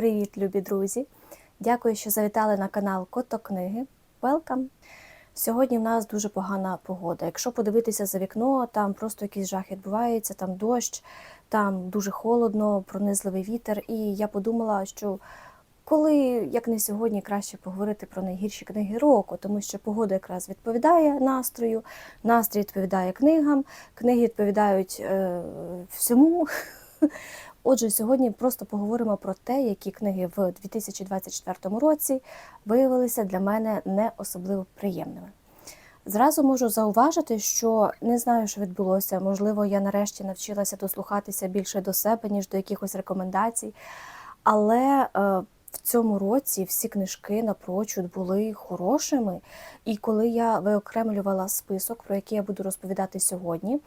Привіт, любі друзі! Дякую, що завітали на канал Котокниги. Welcome! Сьогодні в нас дуже погана погода. Якщо подивитися за вікно, там просто якийсь жах відбувається, там дощ, там дуже холодно, пронизливий вітер. І я подумала, що коли, як не сьогодні, краще поговорити про найгірші книги року, тому що погода якраз відповідає настрою, настрій відповідає книгам, книги відповідають е, всьому. Отже, сьогодні просто поговоримо про те, які книги в 2024 році виявилися для мене не особливо приємними. Зразу можу зауважити, що не знаю, що відбулося. Можливо, я нарешті навчилася дослухатися більше до себе, ніж до якихось рекомендацій. Але е, в цьому році всі книжки напрочуд були хорошими. І коли я виокремлювала список, про який я буду розповідати сьогодні,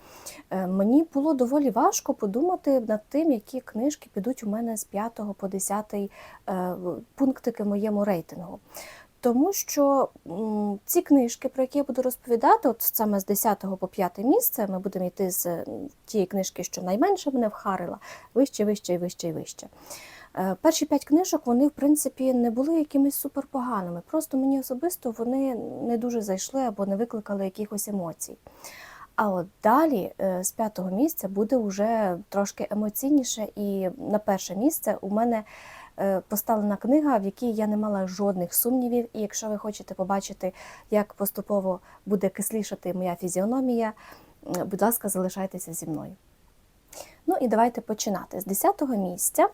е, мені було доволі важко подумати над тим, які книжки підуть у мене з 5 по 10 е, пунктики в моєму рейтингу. Тому що ці книжки, про які я буду розповідати, от саме з 10 по 5 місце, ми будемо йти з тієї книжки, що найменше мене вхарила, вище, вище і вище і вище. Е, Перші п'ять книжок вони, в принципі, не були якимись суперпоганими. Просто мені особисто вони не дуже зайшли або не викликали якихось емоцій. А от далі е, з п'ятого місця буде вже трошки емоційніше, і на перше місце у мене е, поставлена книга, в якій я не мала жодних сумнівів. І якщо ви хочете побачити, як поступово буде кислішати моя фізіономія, будь ласка, залишайтеся зі мною. Ну і давайте починати. З 10-го місця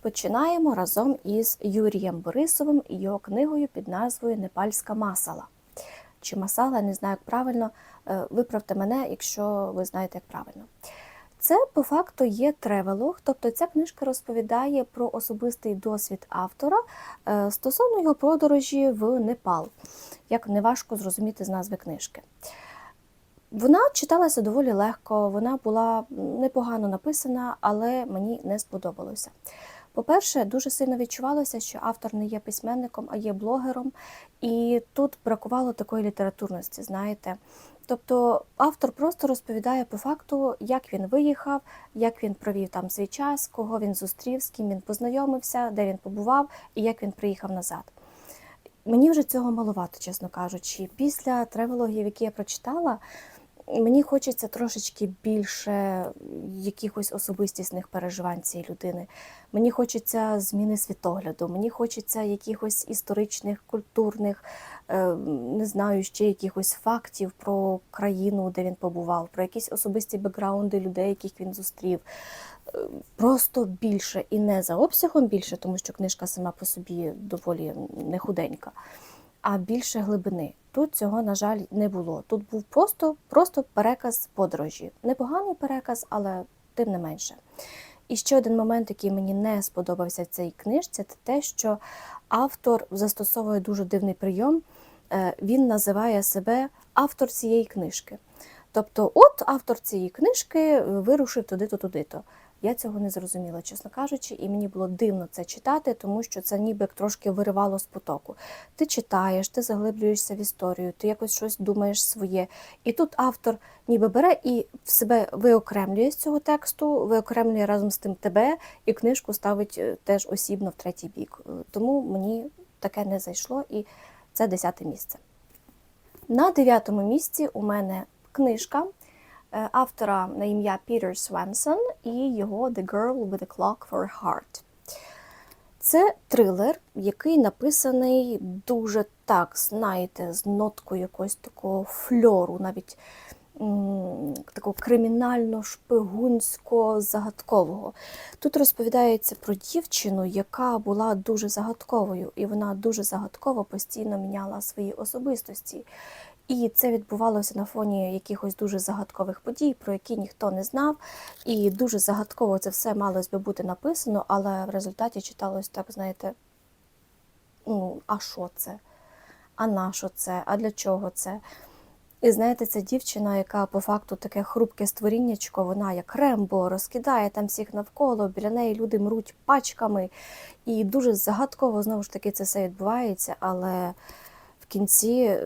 починаємо разом із Юрієм Борисовим і його книгою під назвою Непальська масала. Чи масала, не знаю, як правильно. Е, Виправте мене, якщо ви знаєте, як правильно. Це по факту є тревелог, тобто ця книжка розповідає про особистий досвід автора е, стосовно його подорожі в Непал, як неважко зрозуміти з назви книжки. Вона читалася доволі легко, вона була непогано написана, але мені не сподобалося. По-перше, дуже сильно відчувалося, що автор не є письменником, а є блогером, і тут бракувало такої літературності, знаєте. Тобто автор просто розповідає по факту, як він виїхав, як він провів там свій час, кого він зустрів, з ким він познайомився, де він побував і як він приїхав назад. Мені вже цього маловато, чесно кажучи. Після тревелогів, які я прочитала, мені хочеться трошечки більше якихось особистісних переживань цієї людини. Мені хочеться зміни світогляду, мені хочеться якихось історичних, культурних, е, не знаю, ще якихось фактів про країну, де він побував, про якісь особисті бекграунди людей, яких він зустрів. Е, Просто більше і не за обсягом більше, тому що книжка сама по собі доволі не худенька, а більше глибини. Тут цього, на жаль, не було. Тут був просто, просто переказ подорожі. Непоганий переказ, але тим не менше. І ще один момент, який мені не сподобався в цій книжці, це те, що автор застосовує дуже дивний прийом. Е, Він називає себе автор цієї книжки. Тобто, от автор цієї книжки вирушив туди-то, туди-то. Я цього не зрозуміла, чесно кажучи, і мені було дивно це читати, тому що це ніби трошки виривало з потоку. Ти читаєш, ти заглиблюєшся в історію, ти якось щось думаєш своє. І тут автор ніби бере і в себе виокремлює з цього тексту, виокремлює разом з тим тебе, і книжку ставить е, теж осібно в третій бік. Е, Тому мені таке не зайшло, і це десяте місце. На дев'ятому місці у мене книжка автора на ім'я Пітер Свенсон і його The Girl with a Clock for a Heart. Це трилер, який написаний дуже так, знаєте, з ноткою якогось такого фльору, навіть такого кримінально-шпигунсько-загадкового. Тут розповідається про дівчину, яка була дуже загадковою, і вона дуже загадково постійно міняла свої особистості. І це відбувалося на фоні якихось дуже загадкових подій, про які ніхто не знав. І дуже загадково це все малось би бути написано, але в результаті читалось так, знаєте, ну, а що це? А на що це? А для чого це? І знаєте, ця дівчина, яка по факту таке хрупке створіннячко, вона як рембо розкидає там всіх навколо, біля неї люди мруть пачками. І дуже загадково знову ж таки це все відбувається, але в кінці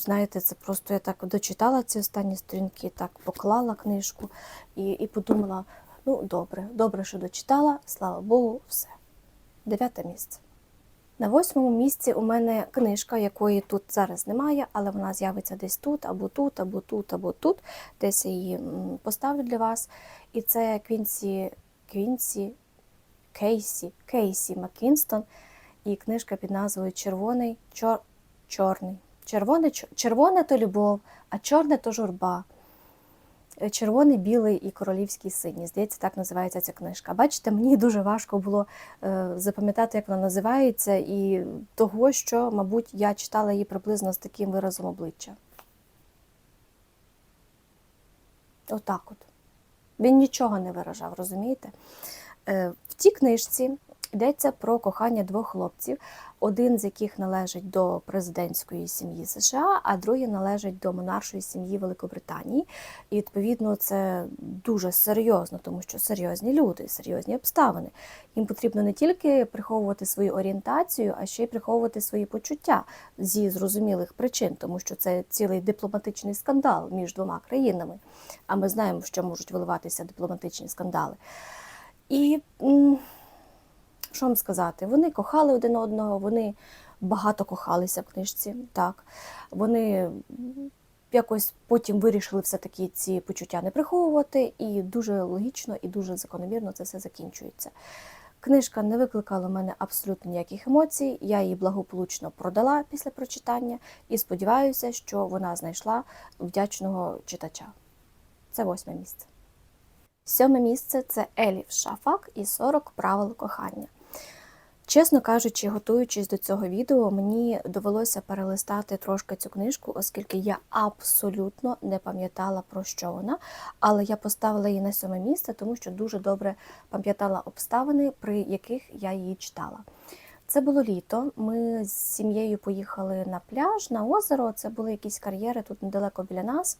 знаєте, це просто я так дочитала ці останні сторінки, так поклала книжку і, і подумала: ну, добре, добре, що дочитала, слава Богу, все. Дев'яте місце. На восьмому місці у мене книжка, якої тут зараз немає, але вона з'явиться десь тут, або тут, або тут, або тут. Десь я її поставлю для вас. І це Квінсі, Квінсі, Кейсі, Кейсі Маккінстон. І книжка під назвою Червоний чор... чорний. Червоне, червоне то любов, а чорне то журба. Е, Червоний, білий і королівський синій. Здається, так називається ця книжка. Бачите, мені дуже важко було е, запам'ятати, як вона називається, і того, що, мабуть, я читала її приблизно з таким виразом обличчя. Отак от. Він нічого не виражав, розумієте? Е, В тій книжці йдеться про кохання двох хлопців, один з яких належить до президентської сім'ї США, а другий належить до монаршої сім'ї Великобританії. І відповідно це дуже серйозно, тому що серйозні люди, серйозні обставини. Їм потрібно не тільки приховувати свою орієнтацію, а ще й приховувати свої почуття зі зрозумілих причин, тому що це цілий дипломатичний скандал між двома країнами. А ми знаємо, що можуть виливатися дипломатичні скандали. І що вам сказати? Вони кохали один одного, вони багато кохалися в книжці. Так. Вони якось потім вирішили все-таки ці почуття не приховувати, і дуже логічно і дуже закономірно це все закінчується. Книжка не викликала в мене абсолютно ніяких емоцій. Я її благополучно продала після прочитання і сподіваюся, що вона знайшла вдячного читача. Це восьме місце. Сьоме місце це Еліф Шафак і 40 правил кохання. Чесно кажучи, готуючись до цього відео, мені довелося перелистати трошки цю книжку, оскільки я абсолютно не пам'ятала про що вона, але я поставила її на сьоме місце, тому що дуже добре пам'ятала обставини, при яких я її читала. Це було літо. Ми з сім'єю поїхали на пляж, на озеро. Це були якісь кар'єри тут недалеко біля нас.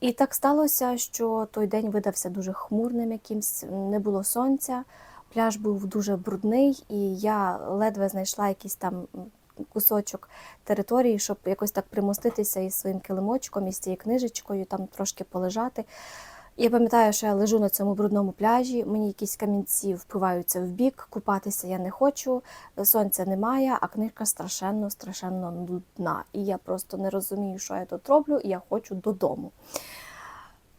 І так сталося, що той день видався дуже хмурним якимсь, не було сонця, пляж був дуже брудний, і я ледве знайшла якийсь там кусочок території, щоб якось так примоститися із своїм килимочком, із цією книжечкою, там трошки полежати. Я пам'ятаю, що я лежу на цьому брудному пляжі, мені якісь камінці впиваються в бік, купатися я не хочу, сонця немає, а книжка страшенно, страшенно нудна. І я просто не розумію, що я тут роблю, і я хочу додому.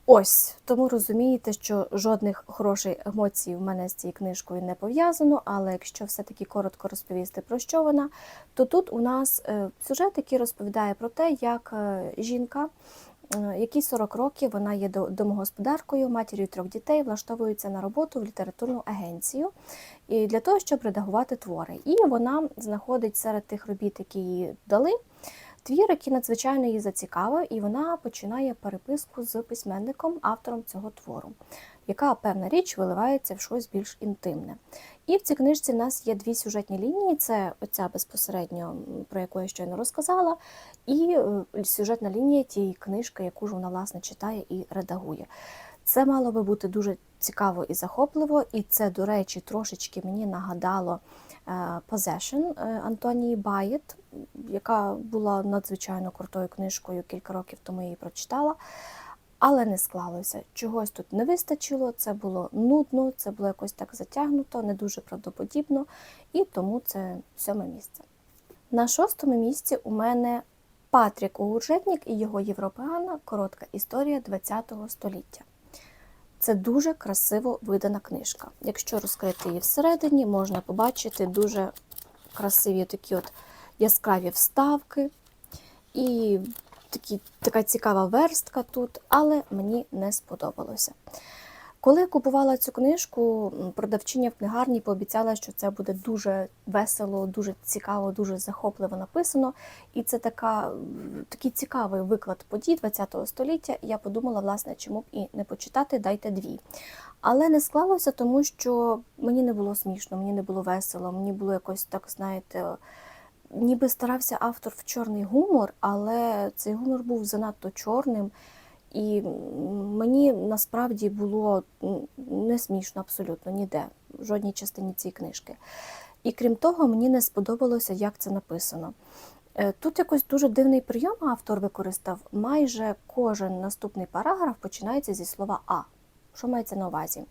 Ось тому розумієте, що жодних хороших емоцій в мене з цією книжкою не пов'язано. Але якщо все-таки коротко розповісти про що вона, то тут у нас е, сюжет, який розповідає про те, як е, жінка, е, якій 40 років, вона є до- домогосподаркою, матір'ю трьох дітей, влаштовується на роботу в літературну агенцію і для того, щоб редагувати твори. І вона знаходить серед тих робіт, які їй дали. Твір, який надзвичайно її зацікавив, і вона починає переписку з письменником, автором цього твору, яка певна річ виливається в щось більш інтимне. І в цій книжці в нас є дві сюжетні лінії: це оця безпосередньо, про яку я щойно розказала, і е, сюжетна лінія тієї книжки, яку ж вона власне читає і редагує. Це мало би бути дуже цікаво і захопливо, і це, до речі, трошечки мені нагадало Possession е, Антонії Байет, яка була надзвичайно крутою книжкою, кілька років тому її прочитала. Але не склалося. Чогось тут не вистачило, це було нудно, це було якось так затягнуто, не дуже правдоподібно, і тому це сьоме місце. На шостому місці у мене Патрік Огуржетнік і його Європеана коротка історія ХХ століття. Це дуже красиво видана книжка. Якщо розкрити її всередині, можна побачити дуже красиві такі от яскраві вставки і такі, така цікава верстка тут, але мені не сподобалося. Коли я купувала цю книжку, продавчиня в книгарні пообіцяла, що це буде дуже весело, дуже цікаво, дуже захопливо написано. І це така, такий цікавий виклад подій ХХ століття. Я подумала, власне, чому б і не почитати, дайте дві. Але не склалося, тому що мені не було смішно, мені не було весело, мені було якось так, знаєте, ніби старався автор в чорний гумор, але цей гумор був занадто чорним. І мені насправді було не смішно абсолютно ніде, в жодній частині цієї книжки. І крім того, мені не сподобалося, як це написано. Е, Тут якось дуже дивний прийом автор використав. Майже кожен наступний параграф починається зі слова А. Що мається на увазі?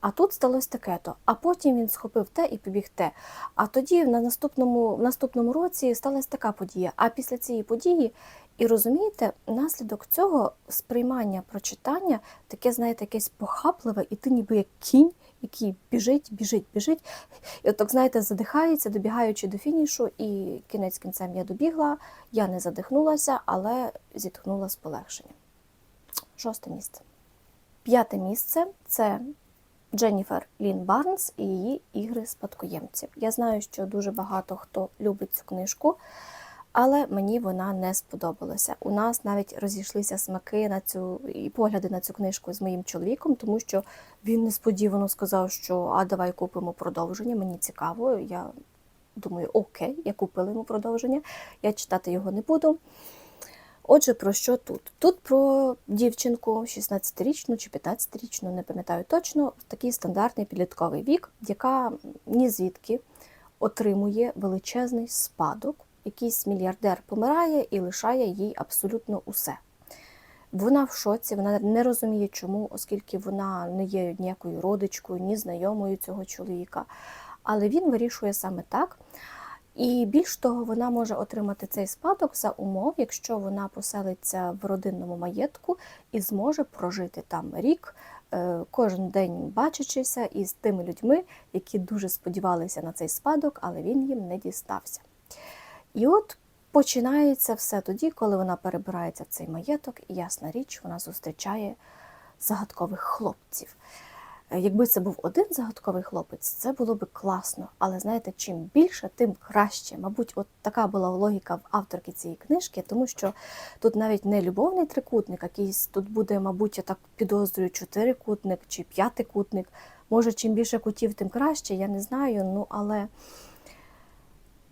А тут сталося таке-то. А потім він схопив те і побіг те. А тоді на наступному, в наступному році сталася така подія. А після цієї події, і розумієте, наслідок цього сприймання прочитання таке, знаєте, якесь похапливе, і ти ніби як кінь, який біжить, біжить, біжить. І от так, знаєте, задихається, добігаючи до фінішу, і кінець кінцем я добігла, я не задихнулася, але зітхнула з полегшенням. Шосте місце. П'яте місце це Дженніфер Лін Барнс і її ігри спадкоємців. Я знаю, що дуже багато хто любить цю книжку, але мені вона не сподобалася. У нас навіть розійшлися смаки на цю і погляди на цю книжку з моїм чоловіком, тому що він несподівано сказав, що а давай купимо продовження. Мені цікаво. Я думаю, окей, я купила йому продовження. Я читати його не буду. Отже, про що тут? Тут про дівчинку 16-річну чи 15-річну, не пам'ятаю точно, такий стандартний підлітковий вік, яка ні звідки отримує величезний спадок. Якийсь мільярдер помирає і лишає їй абсолютно усе. Вона в шоці, вона не розуміє, чому, оскільки вона не є ніякою родичкою, ні знайомою цього чоловіка. Але він вирішує саме так. І більш того, вона може отримати цей спадок за умов, якщо вона поселиться в родинному маєтку і зможе прожити там рік, е, кожен день бачачися із тими людьми, які дуже сподівалися на цей спадок, але він їм не дістався. І от починається все тоді, коли вона перебирається в цей маєток, і ясна річ, вона зустрічає загадкових хлопців. Е, Якби це був один загадковий хлопець, це було б класно. Але знаєте, чим більше, тим краще. Мабуть, от така була логіка в авторки цієї книжки, тому що тут навіть не любовний трикутник, якийсь тут буде, мабуть, я так підозрюю, чотирикутник чи п'ятикутник. Може, чим більше кутів, тим краще, я не знаю. Ну але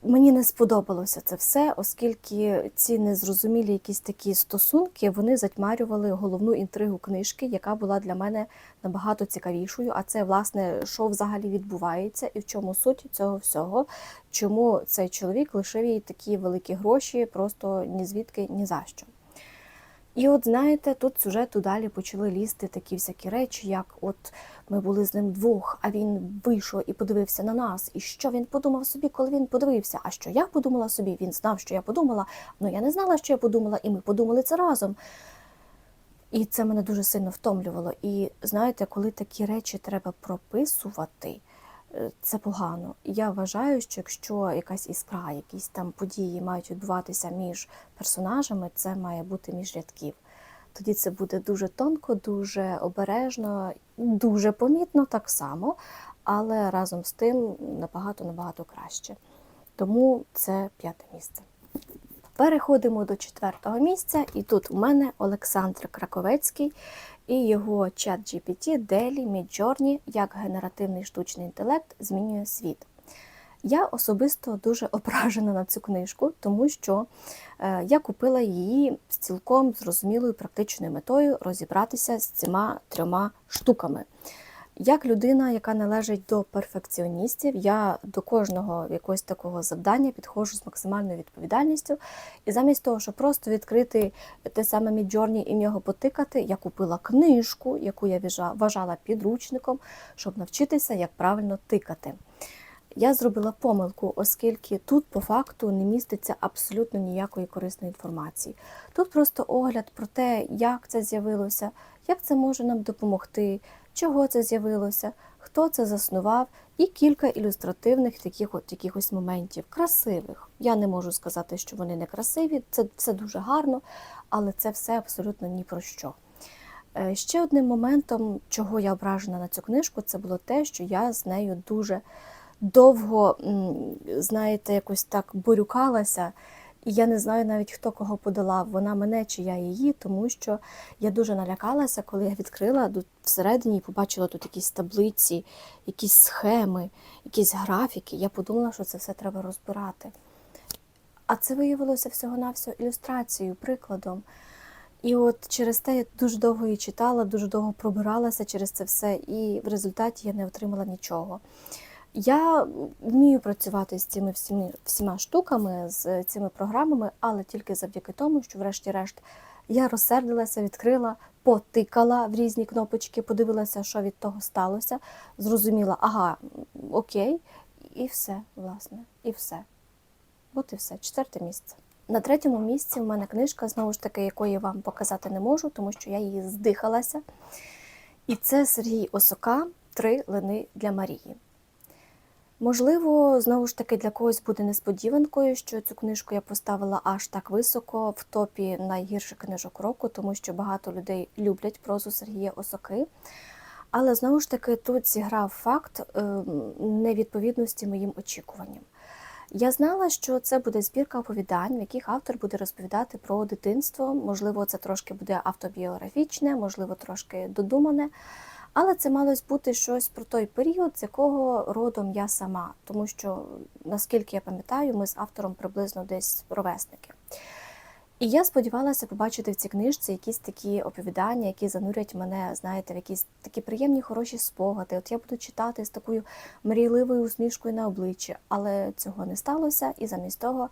мені не сподобалося це все, оскільки ці незрозумілі якісь такі стосунки вони затьмарювали головну інтригу книжки, яка була для мене набагато цікавішою. А це, власне, що взагалі відбувається і в чому суть цього всього, чому цей чоловік лишив їй такі великі гроші, просто ні звідки, ні за що. І от знаєте, тут сюжету далі почали лізти такі всякі речі, як от ми були з ним двох, а він вийшов і подивився на нас. І що він подумав собі, коли він подивився? А що я подумала собі? Він знав, що я подумала. Ну я не знала, що я подумала, і ми подумали це разом. І це мене дуже сильно втомлювало. І знаєте, коли такі речі треба прописувати, це погано. Я вважаю, що якщо якась іскра, якісь там події мають відбуватися між персонажами, це має бути між рядків. Тоді це буде дуже тонко, дуже обережно, дуже помітно так само, але разом з тим набагато-набагато краще. Тому це п'яте місце. Переходимо до четвертого місця, і тут у мене Олександр Краковецький і його чат GPT Daily Midjourney як генеративний штучний інтелект змінює світ. Я особисто дуже ображена на цю книжку, тому що е, я купила її з цілком зрозумілою практичною метою розібратися з цими трьома штуками. Як людина, яка належить до перфекціоністів, я до кожного якогось такого завдання підходжу з максимальною відповідальністю. І замість того, щоб просто відкрити те саме Midjourney і в нього потикати, я купила книжку, яку я вважала підручником, щоб навчитися, як правильно тикати. Я зробила помилку, оскільки тут по факту не міститься абсолютно ніякої корисної інформації. Тут просто огляд про те, як це з'явилося, як це може нам допомогти, чого це з'явилося, хто це заснував, і кілька ілюстративних таких от якихось моментів, красивих. Я не можу сказати, що вони не красиві, це все дуже гарно, але це все абсолютно ні про що. Е, Ще одним моментом, чого я ображена на цю книжку, це було те, що я з нею дуже довго, знаєте, якось так борюкалася. І я не знаю навіть, хто кого подолав, вона мене чи я її, тому що я дуже налякалася, коли я відкрила тут всередині і побачила тут якісь таблиці, якісь схеми, якісь графіки. Я подумала, що це все треба розбирати. А це виявилося всього-навсього ілюстрацією, прикладом. І от через те я дуже довго її читала, дуже довго пробиралася через це все, і в результаті я не отримала нічого. Я вмію працювати з цими всіми, всіма штуками, з цими програмами, але тільки завдяки тому, що, врешті-решт, Я розсердилася, відкрила, потикала в різні кнопочки, подивилася, що від того сталося. Зрозуміла, ага, окей, і все, власне, і все. От і все, четверте місце. На третьому місці в мене книжка, знову ж таки, якої вам показати не можу, тому що я її здихалася. І це Сергій Осока Три лини для Марії. Можливо, знову ж таки, для когось буде несподіванкою, що цю книжку я поставила аж так високо в топі найгірших книжок року, тому що багато людей люблять прозу Сергія Осоки. Але знову ж таки тут зіграв факт ем, невідповідності моїм очікуванням. Я знала, що це буде збірка оповідань, в яких автор буде розповідати про дитинство. Можливо, це трошки буде автобіографічне, можливо, трошки додумане. Але це малось бути щось про той період, з якого родом я сама, тому що, наскільки я пам'ятаю, ми з автором приблизно десь ровесники. І я сподівалася побачити в цій книжці якісь такі оповідання, які занурять мене, знаєте, в якісь такі приємні, хороші спогади. От я буду читати з такою мрійливою усмішкою на обличчі, але цього не сталося, і замість того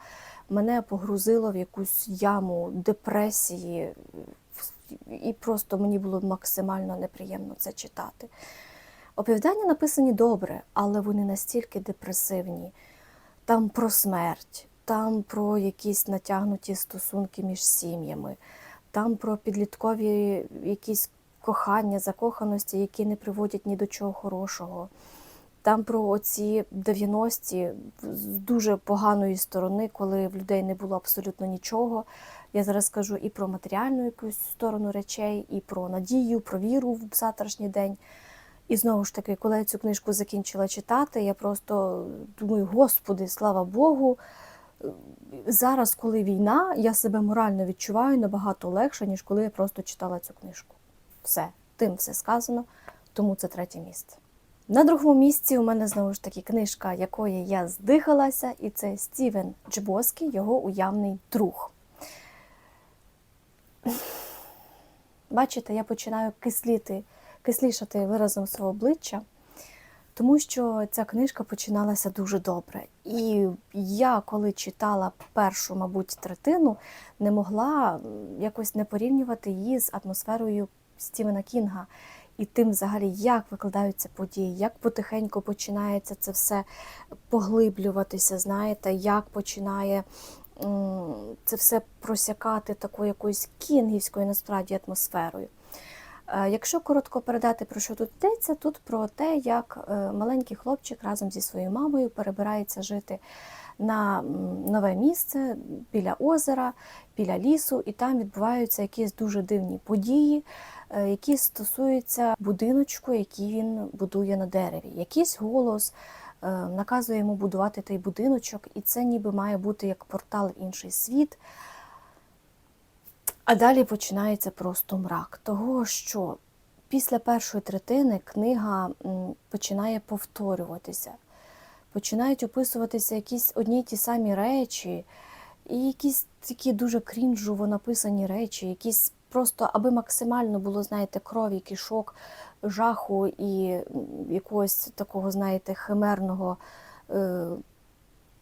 мене погрузило в якусь яму депресії, і просто мені було максимально неприємно це читати. Оповідання написані добре, але вони настільки депресивні. Там про смерть, там про якісь натягнуті стосунки між сім'ями, там про підліткові якісь кохання, закоханості, які не приводять ні до чого хорошого. Там про оці 90-ті з дуже поганої сторони, коли в людей не було абсолютно нічого. Я зараз скажу і про матеріальну якусь сторону речей, і про надію, про віру в завтрашній день. І знову ж таки, коли я цю книжку закінчила читати, я просто думаю, Господи, слава Богу. Зараз, коли війна, я себе морально відчуваю набагато легше, ніж коли я просто читала цю книжку. Все, тим все сказано, тому це третє місце. На другому місці у мене знову ж таки книжка, якої я здихалася, і це Стівен Джбоскі, його уявний друг. Бачите, я починаю кисліти, кислішати виразом свого обличчя, тому що ця книжка починалася дуже добре. І я, коли читала першу, мабуть, третину, не могла якось не порівнювати її з атмосферою Стівена Кінга. І тим, взагалі, як викладаються події, як потихеньку починається це все поглиблюватися, знаєте, як починає це все просякати такою якоюсь кінгівською насправді атмосферою. Е, якщо коротко передати, про що тут йдеться, тут про те, як е, маленький хлопчик разом зі своєю мамою перебирається жити на нове місце біля озера, біля лісу, і там відбуваються якісь дуже дивні події, які стосуються будиночку, який він будує на дереві. Якийсь голос. Е, наказує йому будувати той будиночок, і це ніби має бути як портал в інший світ. А далі починається просто мрак. Того, що після першої третини книга починає повторюватися, починають описуватися якісь одні й ті самі речі, і якісь такі дуже крінжово написані речі, якісь просто, аби максимально було, знаєте, крові, кишок, жаху і якогось такого, знаєте, химерного е,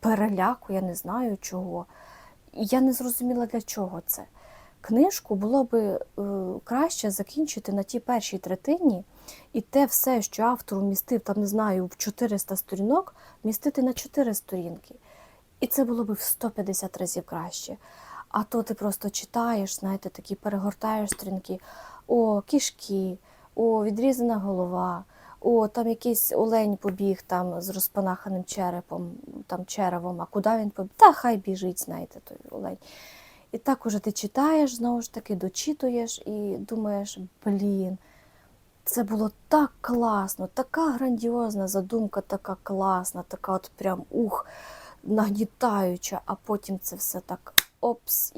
переляку, я не знаю чого. Я не зрозуміла, для чого це. Книжку було би е, краще закінчити на тій першій третині, і те все, що автор вмістив, там, не знаю, в 400 сторінок, містити на 4 сторінки. І це було б в 150 разів краще. А то ти просто читаєш, знаєте, такі перегортаєш сторінки, о, кішки, о, відрізана голова, о, там якийсь олень побіг там з розпанаханим черепом, там черевом, а куди він побіг? Та хай біжить, знаєте, той олень. І так уже ти читаєш, знову ж таки, дочитуєш і думаєш, блін, це було так класно, така грандіозна задумка, така класна, така от прям ух, нагнітаюча, а потім це все так опс.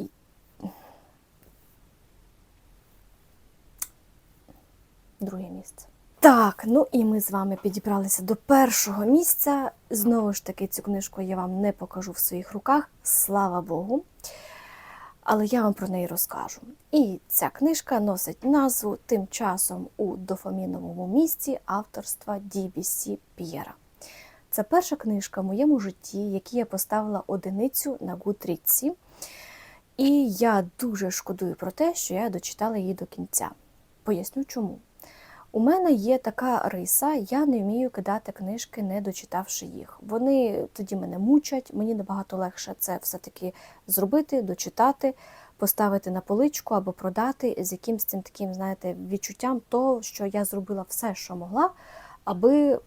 Друге місце. Так, ну і ми з вами підібралися до першого місця. Знову ж таки, цю книжку я вам не покажу в своїх руках, слава Богу. Але я вам про неї розкажу. І ця книжка носить назву тим часом у дофаміновому місці авторства Дібісі П'єра. Це перша книжка в моєму житті, якій я поставила одиницю на Гутріці. І я дуже шкодую про те, що я дочитала її до кінця. Поясню чому. У мене є така риса, я не вмію кидати книжки, не дочитавши їх. Вони тоді мене мучать, мені набагато легше це все-таки зробити, дочитати, поставити на поличку або продати з якимсь цим таким, знаєте, відчуттям того, що я зробила все, що могла, аби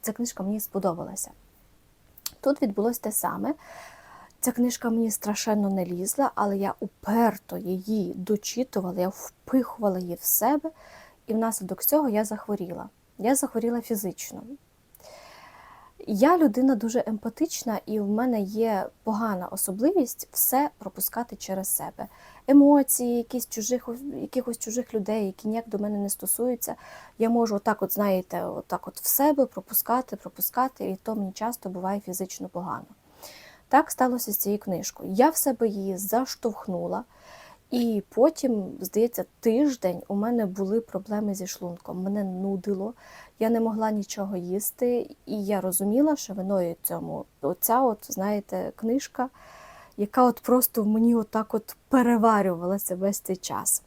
ця книжка мені сподобалася. Тут відбулося те саме. Ця книжка мені страшенно не лізла, але я уперто її дочитувала, я впихувала її в себе, і внаслідок цього я захворіла. Я захворіла фізично. Я людина дуже емпатична, і в мене є погана особливість все пропускати через себе. Емоції, якісь чужих, якихось чужих людей, які ніяк до мене не стосуються. Я можу отак, от, знаєте, отак от в себе пропускати, пропускати, і то мені часто буває фізично погано. Так сталося з цією книжкою. Я в себе її заштовхнула, і потім, здається, тиждень у мене були проблеми зі шлунком. Мене нудило, я не могла нічого їсти, і я розуміла, що виною цьому оця, от, знаєте, книжка, яка от просто в мені отак от переварювалася весь цей час.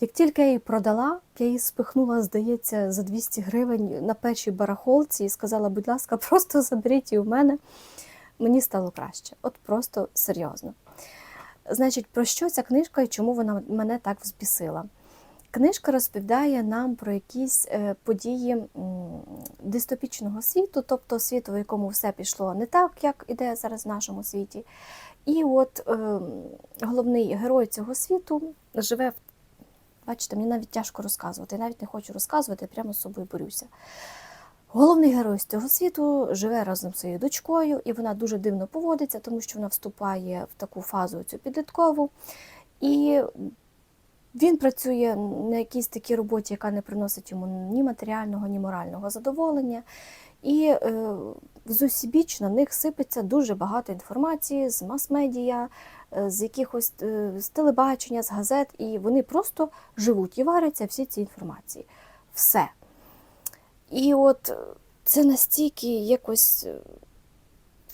Як тільки я її продала, я її спихнула, здається, за 200 гривень на першій барахолці і сказала, будь ласка, просто заберіть її у мене. Мені стало краще. От просто серйозно. Значить, про що ця книжка і чому вона мене так взбісила? Книжка розповідає нам про якісь е, події дистопічного світу, тобто світу, в якому все пішло не так, як іде зараз в нашому світі. І от е, головний герой цього світу живе в. Бачите, мені навіть тяжко розказувати. Я навіть не хочу розказувати, я прямо з собою борюся. Головний герой з цього світу живе разом з своєю дочкою, і вона дуже дивно поводиться, тому що вона вступає в таку фазу цю підліткову. І він працює на якійсь такій роботі, яка не приносить йому ні матеріального, ні морального задоволення. І е, зусібіч на них сипеться дуже багато інформації з мас-медіа, е, з якихось е, з телебачення, з газет, і вони просто живуть і варяться всі ці інформації. Все. І от е, це настільки якось, е,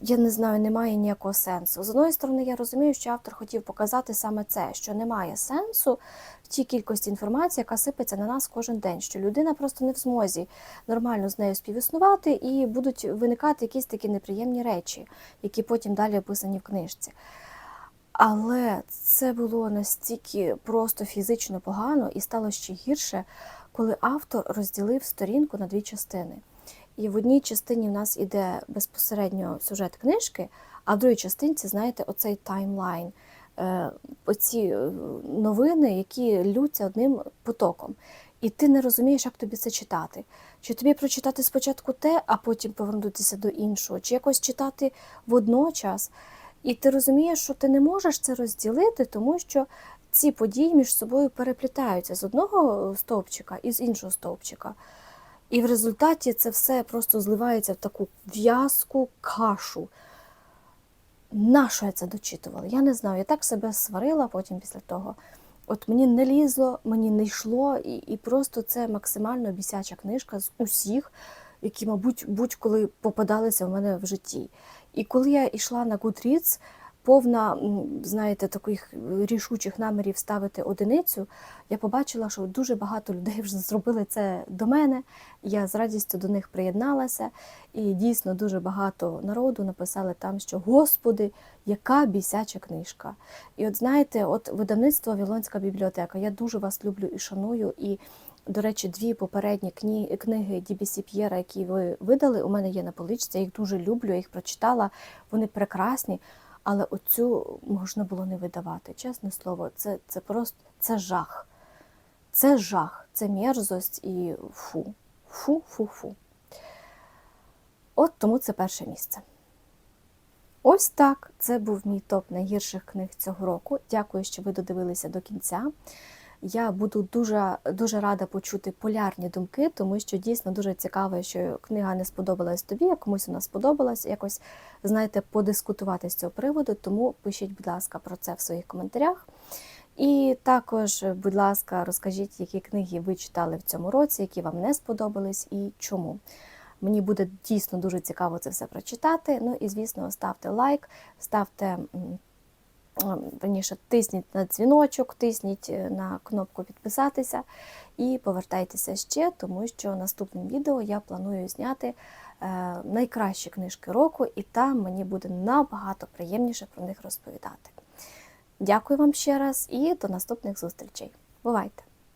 я не знаю, немає ніякого сенсу. З одної сторони, я розумію, що автор хотів показати саме це, що немає сенсу в тій кількості інформації, яка сипеться на нас кожен день, що людина просто не в змозі нормально з нею співіснувати, і будуть виникати якісь такі неприємні речі, які потім далі описані в книжці. Але це було настільки просто фізично погано і стало ще гірше, коли автор розділив сторінку на дві частини. І в одній частині в нас іде безпосередньо сюжет книжки, а в другій частинці, знаєте, оцей таймлайн, е, оці е, новини, які лються одним потоком. І ти не розумієш, як тобі це читати. Чи тобі прочитати спочатку те, а потім повернутися до іншого, чи якось читати водночас. І ти розумієш, що ти не можеш це розділити, тому що ці події між собою переплітаються з одного стовпчика і з іншого стовпчика. І в результаті це все просто зливається в таку в'язку кашу. Нащо я це дочитувала? Я не знаю. Я так себе сварила потім після того. От мені не лізло, мені не йшло, і і просто це максимально бісяча книжка з усіх, які, мабуть, будь-коли попадалися в мене в житті. І коли я йшла на Goodreads, повна, знаєте, таких рішучих намірів ставити одиницю, я побачила, що дуже багато людей вже зробили це до мене. Я з радістю до них приєдналася, і дійсно дуже багато народу написали там, що Господи, яка бісяча книжка. І от знаєте, от видавництво Вілонська бібліотека. Я дуже вас люблю і шаную. і до речі, дві попередні книги Дібісі П'єра, які ви видали, у мене є на поличці, я їх дуже люблю, я їх прочитала, вони прекрасні, але оцю можна було не видавати. Чесне слово, це це просто це жах. Це жах, це мерзость і фу. Фу-фу-фу. От тому це перше місце. Ось так. Це був мій топ найгірших книг цього року. Дякую, що ви додивилися до кінця. Я буду дуже дуже рада почути полярні думки, тому що дійсно дуже цікаво, що книга не сподобалась тобі, а комусь вона сподобалась. Якось, знаєте, подискутувати з цього приводу. Тому пишіть, будь ласка, про це в своїх коментарях. І також, будь ласка, розкажіть, які книги ви читали в цьому році, які вам не сподобались і чому. Мені буде дійсно дуже цікаво це все прочитати. Ну і, звісно, ставте лайк, ставте верніше, тисніть на дзвіночок, тисніть е, на кнопку підписатися і повертайтеся ще, тому що наступним відео я планую зняти е, найкращі книжки року, і там мені буде набагато приємніше про них розповідати. Дякую вам ще раз і до наступних зустрічей. Бувайте!